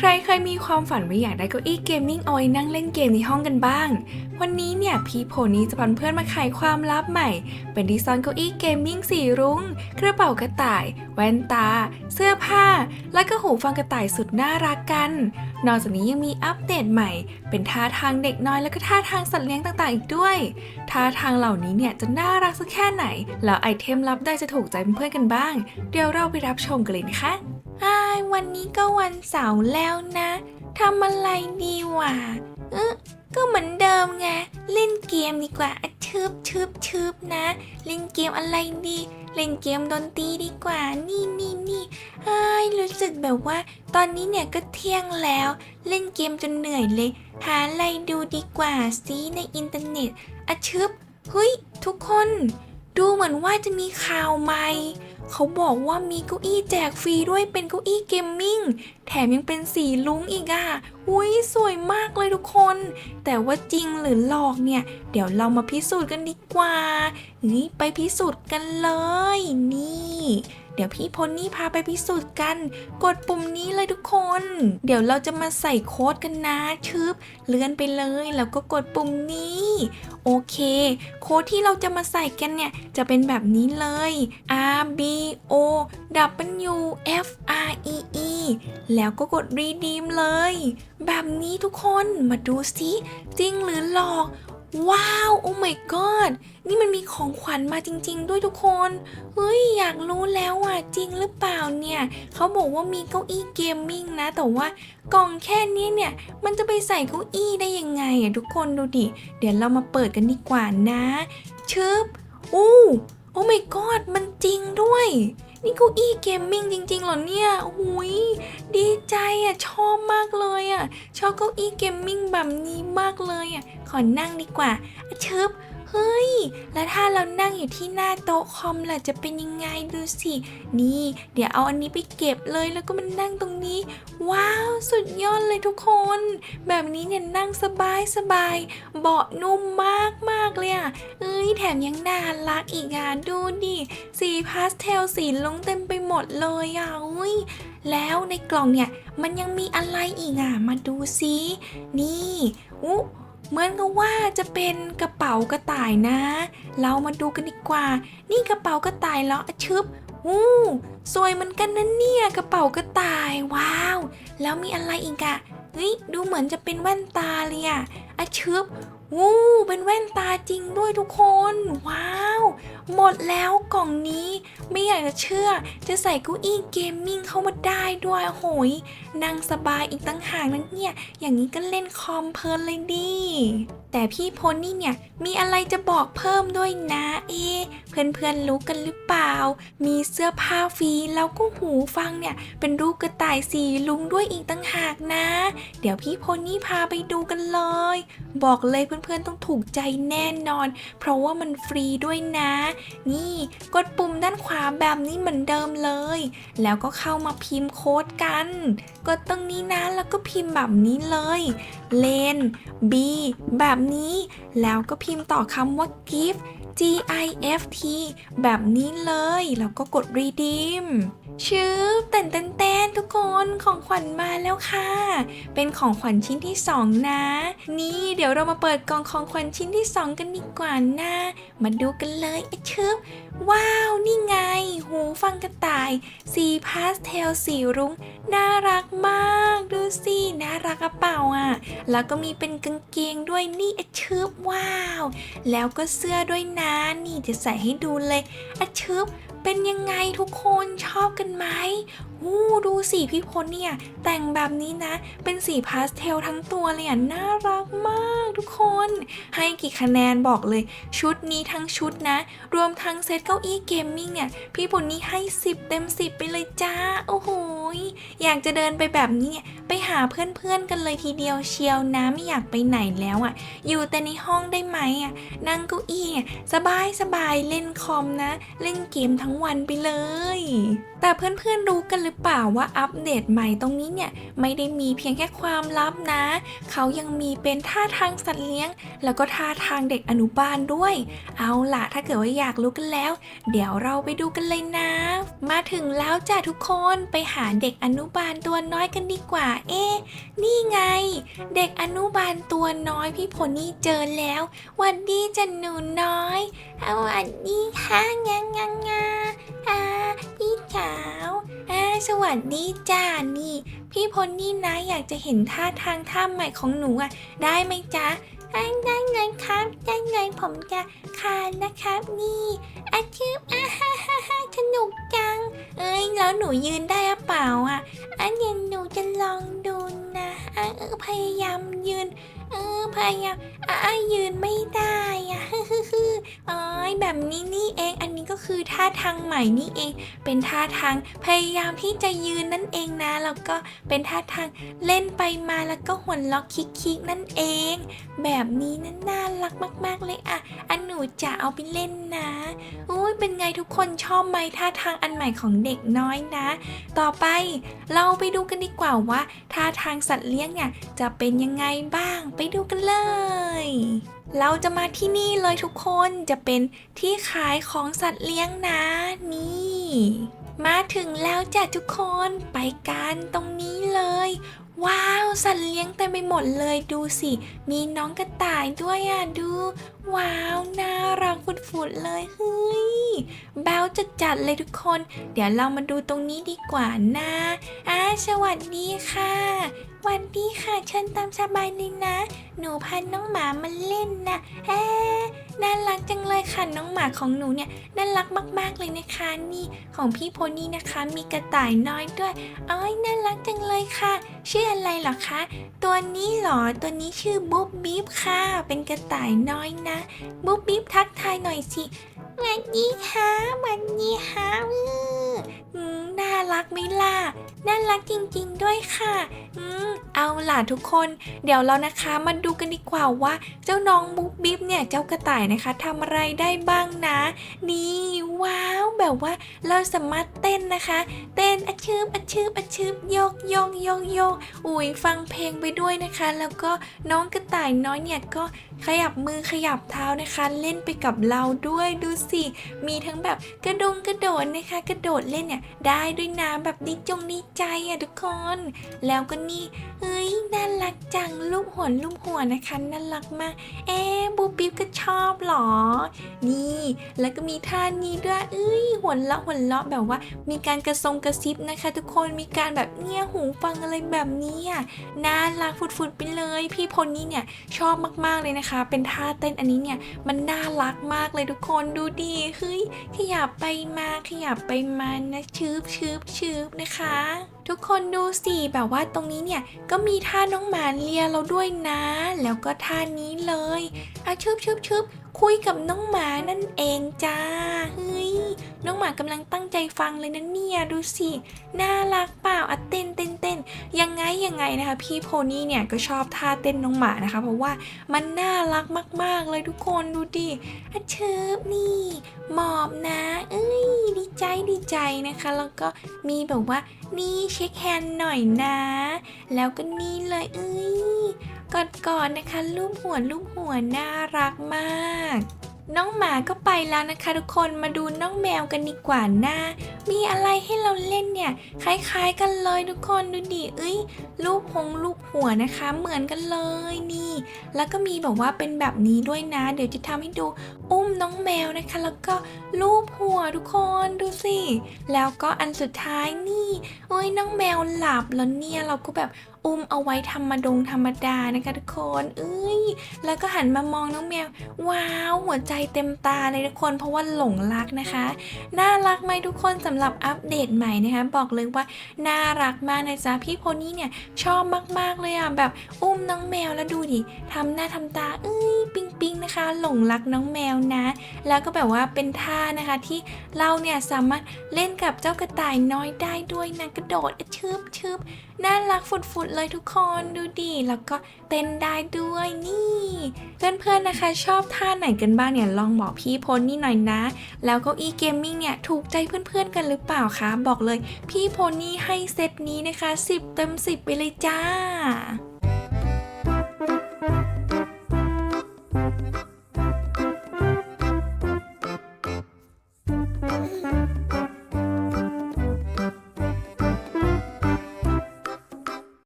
ใครเคยมีความฝันว่าอยากได้เก้าอี้เกมมิ่งเอาไว้นั่งเล่นเกมในห้องกันบ้าง วันนี้เนี่ยพี่โพนี้จะพาเพื่อนมาไขความลับใหม่ เป็นดีไซน์เก้าอี้เกมมิ่งสีรุง้ง กระเป๋ากระต่าย แว่นตา เสื้อผ้า และก็หูฟังกระต่ายสุดน่ารักกัน นอกจากนี้ยังมีอัปเดตใหม่ เป็นท่าทางเด็กน้อยและก็ท่าทางสัตว์เลี้ยงต่างๆ อีกด้วย ท่าทางเหล่านี้เนี่ยจะน่ารักสักแค่ไหน แล้วไอเทมลับได้จะถูกใจเพื่อนๆกันบ้าง เดี๋ยวเราไปรับชมกันเลยนะคะ อ้ายวันนี้ก็วันเสาร์แล้วนะทำอะไรดีวะเออก็เหมือนเดิมไง เล่นเกมดีกว่าอะชืบชืบชืบนะ เล่นเกมอะไรดี เล่นเกมดนตรีดีกว่า นี่นี่นี่เฮ้ยรู้สึกแบบว่า ตอนนี้เนี่ยก็เที่ยงแล้ว เล่นเกมจนเหนื่อยเลย หาอะไรดูดีกว่าซิในอินเทอร์เน็ตอะชึบเฮ้ย ทุกคน ดูเหมือนว่าจะมีข่าวใหม่ เขาบอกว่ามีเก้าอี้แจกฟรีด้วยเป็นเก้าอี้เกมมิ่ง แถมยังเป็นสีลุ้งอีกอะอุ้ยสวยมากเลยทุกคน แต่ว่าจริงหรือหลอกเนี่ย เดี๋ยวเรามาพิสูจน์กันดีกว่าเฮ้ยไปพิสูจน์กันเลย นี่ เดี๋ยวพี่พลนี่พาไปพิสูจน์กัน กดปุ่มนี้เลยทุกคน เดี๋ยวเราจะมาใส่โค้ดกันนะชึบเลื่อนไปเลยแล้วก็กดปุ่มนี้ โอเค โค้ดที่เราจะมาใส่กันเนี่ย จะเป็นแบบนี้เลย R B O W F R E E แล้วก็กด redeem เลย แบบนี้ทุกคนมาดูสิจริงหรือหลอก ว้าว โอ้ my god นี่มันมีของขวัญมาจริง ๆ ด้วยทุกคน เฮ้ย อยากรู้แล้วอะ จริงหรือเปล่าเนี่ย เขาบอกว่ามีเก้าอี้เกมมิ่งนะ แต่ว่ากล่องแค่นี้เนี่ย มันจะไปใส่เก้าอี้ได้ยังไงอะทุกคนดูดิ เดี๋ยวเรามาเปิดกันดีกว่านะ ชึบ อู้โอ้ my god มันจริงด้วย นี่เก้าอี้เกมมิ่งจริงๆเหรอเนี่ยหุยดีใจอะ ชอบมากเลยอะ ชอบเก้าอี้เกมมิ่งแบบนี้มากเลยอะ ขอนั่งดีกว่าอะชึบเฮ้ย แล้วถ้าเรานั่งอยู่ที่หน้าโต๊ะคอมล่ะจะเป็นยังไงดูสิ นี่ เดี๋ยวเอาอันนี้ไปเก็บเลยแล้วก็มานั่งตรงนี้ ว้าว สุดยอดเลยทุกคน แบบนี้เนี่ยนั่งสบายสบาย เบาะนุ่มมากมากเลยอะ เอ้ยแถมยังน่ารักอีกอะดูดิสีพาสเทลสีลงเต็มไปหมดเลยอะอุ้ยแล้วในกล่องเนี่ยมันยังมีอะไรอีกอะ มาดูซิ นี่อุ๊ เหมือนกับว่าจะเป็นกระเป๋ากระต่ายนะ เรามาดูกันดีกว่า นี่กระเป๋ากระต่ายแล้วอชึบอู้สวยเหมือนกันนะเนี่ยกระเป๋ากระต่ายว้าว แล้วมีอะไรอีกอะเฮ้ยดูเหมือนจะเป็นแว่นตาเลยอะอะชึบ วู้เป็นแว่นตาจริงด้วยทุกคน ว้าว หมดแล้วกล่องนี้ไม่อยากจะเชื่อ จะใส่เก้าอี้เกมมิ่งเข้ามาได้ด้วยโหยนั่งสบายอีกตั้งหากนั้นเนี่ย อย่างนี้ก็เล่นคอมเพลินเลยดีแต่พี่โพนี่เนี่ยมีอะไรจะบอกเพิ่มด้วยนะเอ เพื่อนๆรู้กันหรือเปล่า มีเสื้อผ้าฟรีแล้วก็หูฟังเนี่ย เป็นรูปกระต่ายสีลุงด้วยอีกตั้งหากนะ เดี๋ยวพี่โพนี่พาไปดูกันเลย บอกเลยเพื่อนๆต้องถูกใจแน่นอน เพราะว่ามันฟรีด้วยนะ นี่กดปุ่มด้านขวาแบบนี้เหมือนเดิมเลย แล้วก็เข้ามาพิมพ์โค้ดกัน กดตรงนี้นะแล้วก็พิมพ์แบบนี้เลยเลน B แบบนี้ แล้วก็พิมพ์ต่อคำว่า gift G I F T แบบนี้เลย แล้วก็กด redeem ชื่อเต้นเต้นเต้นทุกคนของขวัญมาแล้วค่ะ เป็นของขวัญชิ้นที่ 2 นะ นี่เดี๋ยวเรามาเปิดกล่องของขวัญชิ้นที่ 2 กันดีกว่านะมาดูกันเลยอะชึบว้าว นี่ไง หูฟังกระต่าย สีพาสเทลสีรุง้ง น่ารักมาก ดูสิน่ารักกระเป๋าอะ แล้วก็มีเป็นกางเกงด้วยนี่อะชึบว้าว แล้วก็เสื้อด้วยนะนี่จะใส่ให้ดูเลยอะชึบ เป็นยังไงทุกคนชอบกันไหมอู้ดูสิพี่พลเนี่ย แต่งแบบนี้นะ เป็นสีพาสเทลทั้งตัวเลยอะน่ารักมากทุกคน ให้กี่คะแนนบอกเลย ชุดนี้ทั้งชุดนะ รวมทั้งเซตเก้าอี้เกมมิ่งเนี่ย พี่พลนี่ให้ 10 เต็ม 10 ไปเลยจ้า โอ้โหอยากจะเดินไปแบบนี้เนี่ยไปหาเพื่อนๆกันเลยทีเดียวเชียวนะไม่อยากไปไหนแล้วอะ อยู่แต่ในห้องได้ไหมอะนั่งเก้าอี้เนี่ยสบายสบายเล่นคอมนะ เล่นเกมทั้งวันไปเลย แต่เพื่อนๆรู้กันเลหรือเปล่าว่าอัปเดตใหม่ตรงนี้เนี่ยไม่ได้มีเพียงแค่ความลับนะ เขายังมีเป็นท่าทางสัตว์เลี้ยง แล้วก็ท่าทางเด็กอนุบาลด้วย เอาล่ะถ้าเกิดว่าอยากรู้กันแล้ว เดี๋ยวเราไปดูกันเลยนะ มาถึงแล้วจ้ะทุกคนไปหาเด็กอนุบาลตัวน้อยกันดีกว่า เอ๊นี่ไง เด็กอนุบาลตัวน้อยพี่โพนี่เจอแล้วหวันดีจันหนูน้อยสวัสดีค่ะงังงังงาอ่าพี่สาวอ่าสวัสดีจ้านี่ พี่พลนี่นะอยากจะเห็นท่าทางท่าใหม่ของหนูอะ ได้ไหมจ๊ะอ่าได้ไงครับได้ไงผมจะคานนะครับนี่อาชีพอ่าฮ่าฮ่าฮ่าสนุกจัง เอ้ยแล้วหนูยืนได้หรือเปล่าอะอันเดี๋ยวหนูจะลองดู เออพยายามยืน เออพยายามอะยืนไม่ได้อะฮึฮึฮึอ๋อแบบนี้นี่เอง อันนี้ก็คือท่าทางใหม่นี่เอง เป็นท่าทางพยายามที่จะยืนนั่นเองนะแล้วก็เป็นท่าทางเล่นไปมาแล้วก็หัวล็อกคิกๆนั่นเอง แบบนี้นั่นน่ารักมาก ๆเลยอะ อันหนูจะเอาไปเล่นนะอุ้ยเป็นไงทุกคนชอบไหมท่าทางอันใหม่ของเด็กน้อยนะ ต่อไปเราไปดูกันดีกว่าว่าท่าทางสัตว์เลี้ยงเนี่ยจะเป็นยังไงบ้างไปดูกันเลย เราจะมาที่นี่เลยทุกคนจะเป็นที่ขายของสัตว์เลี้ยงนะนี่ มาถึงแล้วจ้ะทุกคนไปกันตรงนี้เลย ว้าว สัตว์เลี้ยงเต็มไปหมดเลยดูสิ มีน้องกระต่ายด้วยอะดู ว้าวน่ารักฟุดๆเลยเฮ้ยแบลจะจัดๆเลยทุกคน เดี๋ยวเรามาดูตรงนี้ดีกว่านะอ่าสวัสดีค่ะ วัสดีค่ะเชิญตามสบายเลยนะ หนูพาน้องหมามาเล่นนะแอน่ารักจังเลยค่ะน้องหมาของหนูเนี่ยน่ารักมากๆเลยนะคะนี่ของพี่โพนี่นะคะมีกระต่ายน้อยด้วยอ้อยน่ารักจังเลยค่ะ ชื่ออะไรหรอคะ ตัวนี้หรอตัวนี้ชื่อบุ๊บบิ๊บค่ะ เป็นกระต่ายน้อยนะ บุ๊บบิ๊บทักทายหน่อยสิสวัสดีค่ะสวัสดีค่ะอืออืมน่ารักไหมล่ะน่ารักจริง ๆ ด้วยค่ะอืม เอาล่ะทุกคน เดี๋ยวเรานะคะมาดูกันดีกว่าว่า เจ้าน้องบุ๊บบิ๊บเนี่ยเจ้ากระต่ายนะคะทำอะไรได้บ้างนะ นี่ว้าวแบบว่าเราสามารถเต้นนะคะ เต้นอะชืบอะชืบอะชืบโยกโยกโยกโยกอุ้ยฟังเพลงไปด้วยนะคะ แล้วก็น้องกระต่ายน้อยเนี่ยก็ขยับมือขยับเท้านะคะ เล่นไปกับเราด้วยดูสิมีทั้งแบบกระดงกระโดดนะคะ กระโดดเล่นเนี่ยได้ด้วยนะแบบดีจงดีใจอะทุกคน แล้วก็นี่เฮ้ยน่ารักจังลูกหัวลูกหัวนะคะน่ารักมาก เอ๊บูปิ๊บก็ชอบหรอ นี่ แล้วก็มีท่านี้ด้วยเอ้ยหัวเราะหัวเราะแบบว่า มีการกระซงกระซิบนะคะ ทุกคนมีการแบบเงี่ยหูฟังอะไรแบบนี้อะน่ารักฟุดๆไปเลย พี่พลนี่เนี่ยชอบมากๆเลยนะคะ เป็นท่าเต้นอันนี้เนี่ยมันน่ารักมากเลยทุกคนดูดีเฮ้ยขยับไปมาขยับไปมานะชืบชืบชืบนะคะ ทุกคนดูสิแบบว่าตรงนี้เนี่ยก็มีท่าน้องหมาเลียเราด้วยนะ แล้วก็ท่านี้เลยอาชืบชืบชืบคุยกับน้องหมานั่นเองจ้า น้องหมากำลังตั้งใจฟังเลยนะเนี่ยดูสิน่ารักเปล่าอะเต้นเต้นเต้นยังไงยังไงนะคะ พี่โพนี่เนี่ยก็ชอบท่าเต้นน้องหมานะคะ เพราะว่ามันน่ารักมาก ๆ เลยทุกคนดูดิอะเชิบนี่หมอบนะ เอ้ยดีใจดีใจนะคะ แล้วก็มีแบบว่านี่เช็คแฮนด์หน่อยนะ แล้วก็นี่เลยเอ้ยกอดก่อนนะคะรูปหัวรูปหัวน่ารักมาก น้องหมาก็ไปแล้วนะคะทุกคนมาดูน้องแมวกันดีกว่านะมีอะไรให้เราเล่นเนี่ย คล้ายๆกันเลยทุกคนดูดิเอ้ยรูปหงรูปหัวนะคะ เหมือนกันเลยนี่ แล้วก็มีแบบว่าเป็นแบบนี้ด้วยนะ เดี๋ยวจะทำให้ดูอุ้มน้องแมวนะคะ แล้วก็ลูบหัวทุกคนดูสิแล้วก็อันสุดท้ายนี่โอ้ยน้องแมวหลับแล้วเนี่ยเราก็แบบอุ้มเอาไว้ธรรมดงธรรมดานะคะทุกคนเอ้ยแล้วก็หันมามองน้องแมว ว้าวหัวใจเต็มตาเลยทุกคน เพราะว่าหลงรักนะคะ น่ารักไหมทุกคนสำหรับอัปเดตใหม่นะคะ บอกเลยว่าน่ารักมากนะจ๊ะพี่โพนี่เนี่ยชอบมากๆเลยอะแบบอุ้มน้องแมวแล้วดูดิทำหน้าทำตาเอ้ยปิ๊งปิ๊งนะคะ หลงรักน้องแมวนะ แล้วก็แบบว่าเป็นท่านะคะที่เราเนี่ยสามารถเล่นกับเจ้ากระต่ายน้อยได้ด้วยนะกระโดดชืบชืบน่ารักฟุดฟุดดเลยทุกคนดูดิแล้วก็เต้นได้ด้วยนี่ เพื่อนๆนะคะ ชอบท่าไหนกันบ้างเนี่ยลองบอกพี่พลนี่หน่อยนะ แล้วก็อีเกมมิ่งเนี่ยถูกใจเพื่อนๆกันหรือเปล่าคะ บอกเลย พี่พลนี่ให้เซตนี้นะคะ 10 เต็ม 10 ไปเลยจ้า